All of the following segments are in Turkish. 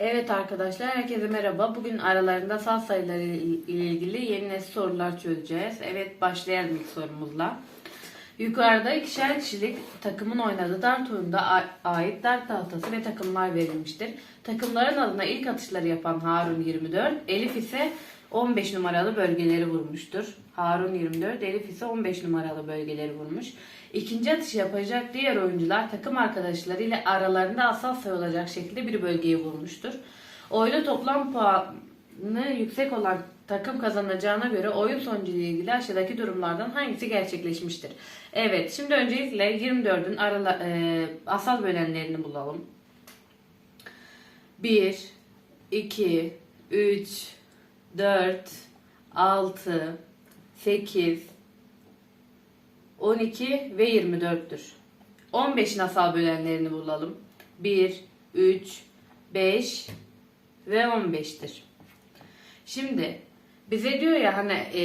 Evet arkadaşlar herkese merhaba. Bugün aralarında sal sayıları ile ilgili yeni nesil sorular çözeceğiz. Evet başlayalım ilk sorumuzla. Yukarıda ikişer kişilik takımın oynadığı dart oyununda ait dart tahtası ve takımlar verilmiştir. Takımların adına ilk atışları yapan Harun 24, Elif ise 15 numaralı bölgeleri vurmuştur. Harun 24, Elif ise 15 numaralı bölgeleri vurmuş. İkinci atış yapacak diğer oyuncular takım arkadaşlarıyla aralarında asal sayı olacak şekilde bir bölgeyi vurmuştur. Oyunu toplam puanı yüksek olan takım kazanacağına göre oyun sonucu ile ilgili aşağıdaki durumlardan hangisi gerçekleşmiştir? Evet, şimdi öncelikle 24'ün arala, e, asal bölenlerini bulalım. 1, 2, 3, 4, 6, 8, 12 ve 24'tür. 15'in asal bölenlerini bulalım. 1, 3, 5 ve 15'tir. Şimdi bize diyor ya hani e,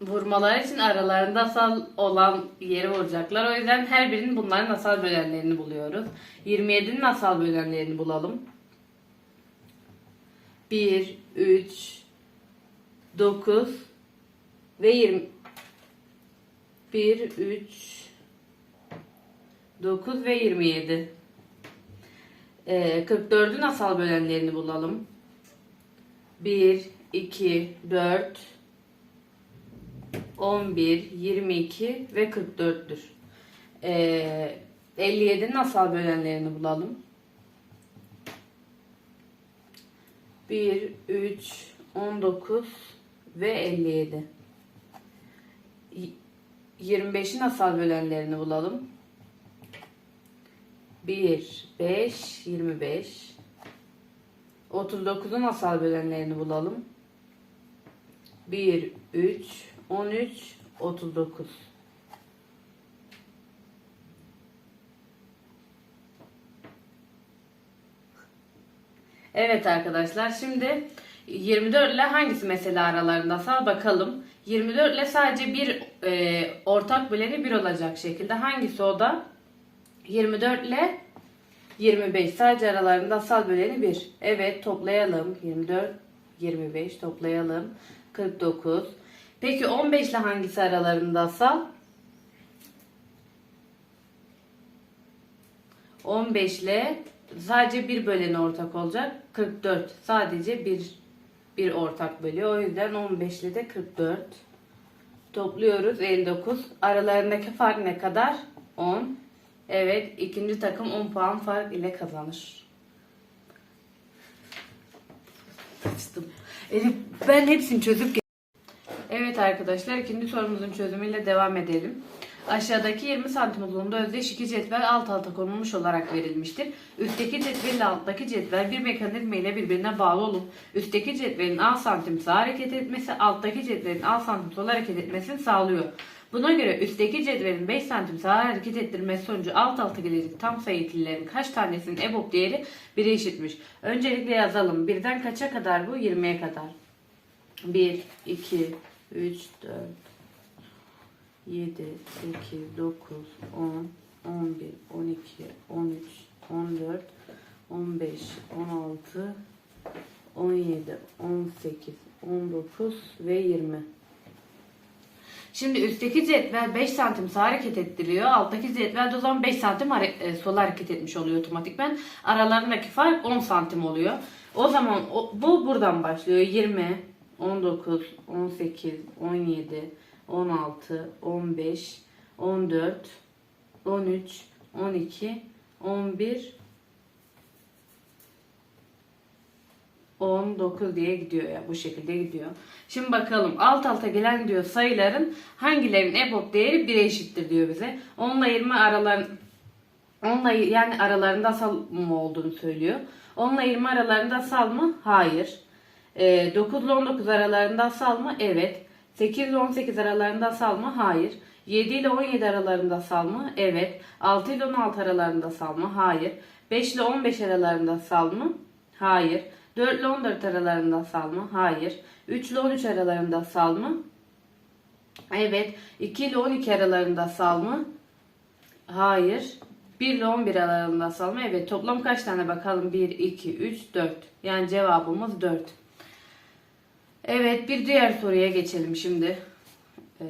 vurmalar için aralarında asal olan yeri vuracaklar. O yüzden her birinin bunların asal bölenlerini buluyoruz. 27'nin asal bölenlerini bulalım. 1, 3, 9 ve 20 1, 3, 9 ve 27. Ee, 44'ün asal bölenlerini bulalım. 1, 2, 4, 11, 22 ve 44'tür. Ee, 57'nin asal bölenlerini bulalım. 1, 3, 19 ve 57. Y- 25'in asal bölenlerini bulalım. 1, 5, 25. 39'un asal bölenlerini bulalım. 1, 3, 13, 39. Evet arkadaşlar şimdi 24 ile hangisi mesela aralarında sal bakalım. 24 ile sadece bir e, ortak böleni 1 olacak şekilde hangisi o da? 24 ile 25 sadece aralarında asal böleni 1. Evet toplayalım. 24 25 toplayalım. 49. Peki 15 ile hangisi aralarında asal? 15 ile sadece bir böleni ortak olacak. 44. Sadece bir bir ortak bölüyor. O yüzden 15 ile de 44. Topluyoruz 59. Aralarındaki fark ne kadar? 10. Evet ikinci takım 10 puan fark ile kazanır. Kaçtım. Elif ben hepsini çözüp Evet arkadaşlar ikinci sorumuzun çözümüyle devam edelim. Aşağıdaki 20 santim uzunluğunda özdeş iki cetvel alt alta konulmuş olarak verilmiştir. Üstteki cetvel ile alttaki cetvel bir mekanizma ile birbirine bağlı olup üstteki cetvelin A santim sağ hareket etmesi alttaki cetvelin A santim sol hareket etmesini sağlıyor. Buna göre üstteki cetvelin 5 santim sağa hareket ettirmesi sonucu alt alta gelecek tam sayı ikililerin kaç tanesinin EBOB değeri 1'e eşitmiş. Öncelikle yazalım. Birden kaça kadar bu? 20'ye kadar. 1, 2, 3, 4, 7, 8, 9, 10, 11, 12, 13, 14, 15, 16, 17, 18, 19 ve 20. Şimdi üstteki cetvel 5 santim sağa hareket ettiriyor. Alttaki cetvel de o zaman 5 santim e, sola hareket etmiş oluyor otomatikman. Aralarındaki fark 10 santim oluyor. O zaman o- bu buradan başlıyor. 20, 19, 18, 17, 16, 15, 14, 13, 12, 11, 19 diye gidiyor ya bu şekilde gidiyor. Şimdi bakalım alt alta gelen diyor sayıların hangilerinin EBOB değeri 1'e eşittir diyor bize. 10 ile 20 aralar 10 ile yani aralarında asal mı olduğunu söylüyor. 10 ile 20 aralarında asal mı? Hayır. Ee, 9 ile 19 aralarında asal mı? Evet. 8 ile 18 aralarında asal mı? Hayır. 7 ile 17 aralarında asal mı? Evet. 6 ile 16 aralarında asal mı? Hayır. 5 ile 15 aralarında asal mı? Hayır. 4 ile 14 aralarında asal mı? Hayır. 3 ile 13 aralarında asal mı? Evet. 2 ile 12 aralarında asal mı? Hayır. 1 ile 11 aralığında asalma. Evet toplam kaç tane bakalım? 1, 2, 3, 4. Yani cevabımız 4. Evet bir diğer soruya geçelim şimdi. Ee,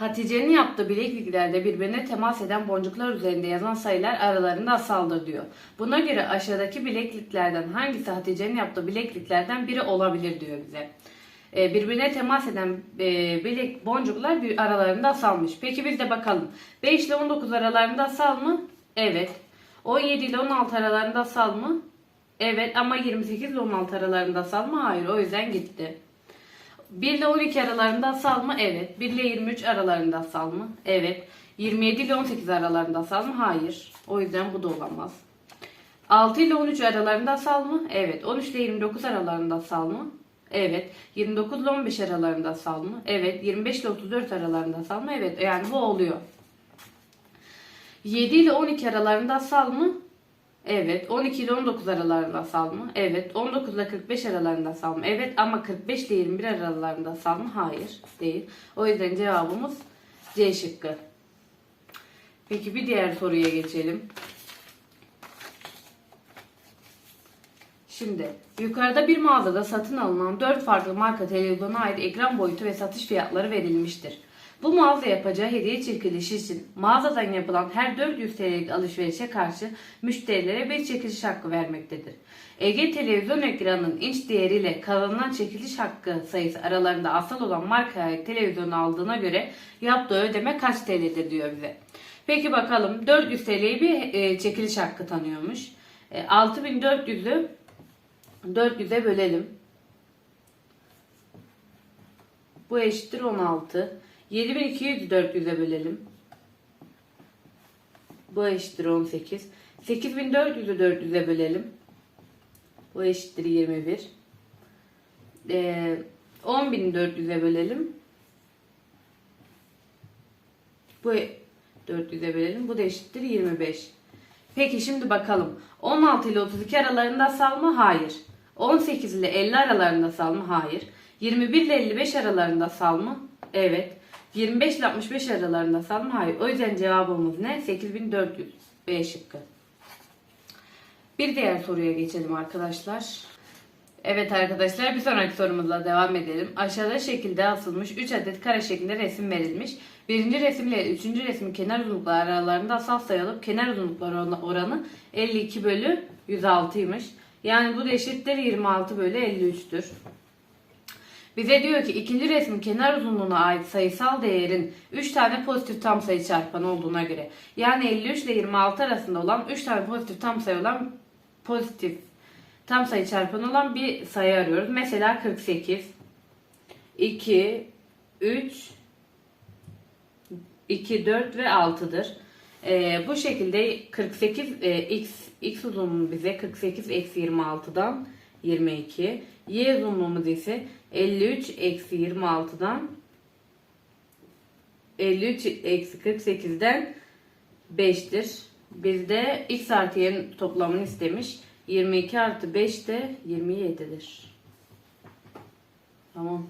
Hatice'nin yaptığı bilekliklerde birbirine temas eden boncuklar üzerinde yazan sayılar aralarında asaldır diyor. Buna göre aşağıdaki bilekliklerden hangisi Hatice'nin yaptığı bilekliklerden biri olabilir diyor bize. Ee, birbirine temas eden e, bilek boncuklar aralarında asalmış. Peki biz de bakalım. 5 ile 19 aralarında asal mı? Evet. 17 ile 16 aralarında asal mı? Evet ama 28 ile 16 aralarında asal mı? Hayır. O yüzden gitti. 1 ile 12 aralarında asal mı? Evet. 1 ile 23 aralarında asal mı? Evet. 27 ile 18 aralarında asal mı? Hayır. O yüzden bu da olamaz. 6 ile 13 aralarında asal mı? Evet. 13 ile 29 aralarında asal mı? Evet. 29 ile 15 aralarında asal mı? Evet. 25 ile 34 aralarında asal mı? Evet. Yani bu oluyor. 7 ile 12 aralarında asal mı? Evet. 12 ile 19 aralarında asal mı? Evet. 19 ile 45 aralarında asal mı? Evet. Ama 45 ile 21 aralarında asal mı? Hayır. Değil. O yüzden cevabımız C şıkkı. Peki bir diğer soruya geçelim. Şimdi yukarıda bir mağazada satın alınan 4 farklı marka televizyona ait ekran boyutu ve satış fiyatları verilmiştir. Bu mağaza yapacağı hediye çekilişi için mağazadan yapılan her 400 TL'lik alışverişe karşı müşterilere bir çekiliş hakkı vermektedir. Ege televizyon ekranının inç değeriyle kazanılan çekiliş hakkı sayısı aralarında asal olan markaya televizyonu aldığına göre yaptığı ödeme kaç TL'dir diyor bize. Peki bakalım 400 TL'yi bir e, çekiliş hakkı tanıyormuş. E, 6400'ü 400'e bölelim. Bu eşittir 16. 7200'ü 400'e bölelim. Bu eşittir 18. 8400'ü 400'e bölelim. Bu eşittir 21. Ee, 10.400'e bölelim. Bu 400'e bölelim. Bu da eşittir 25. Peki şimdi bakalım. 16 ile 32 aralarında asal mı? Hayır. 18 ile 50 aralarında asal mı? Hayır. 21 ile 55 aralarında asal mı? Evet. 25 ile 65 aralarında asal mı? Hayır. O yüzden cevabımız ne? 8400. B şıkkı. Bir diğer soruya geçelim arkadaşlar. Evet arkadaşlar bir sonraki sorumuzla devam edelim. Aşağıda şekilde asılmış 3 adet kare şeklinde resim verilmiş. Birinci resim ile üçüncü resmin kenar uzunlukları aralarında asal sayı alıp kenar uzunlukları oranı 52 bölü 106'ymış. Yani bu da eşittir 26 bölü 53'tür. Bize diyor ki ikinci resmin kenar uzunluğuna ait sayısal değerin 3 tane pozitif tam sayı çarpanı olduğuna göre yani 53 ile 26 arasında olan 3 tane pozitif tam sayı olan pozitif tam sayı çarpanı olan bir sayı arıyoruz. Mesela 48 2 3 2 4 ve 6'dır. Ee, bu şekilde 48 e, x x uzunluğu bize 48 eksi 26'dan 22. Y uzunluğumuz ise 53 eksi 26'dan 53 eksi 48'den 5'tir. Bizde x artı y'nin toplamını istemiş. 22 artı 5 de 27'dir. Tamam.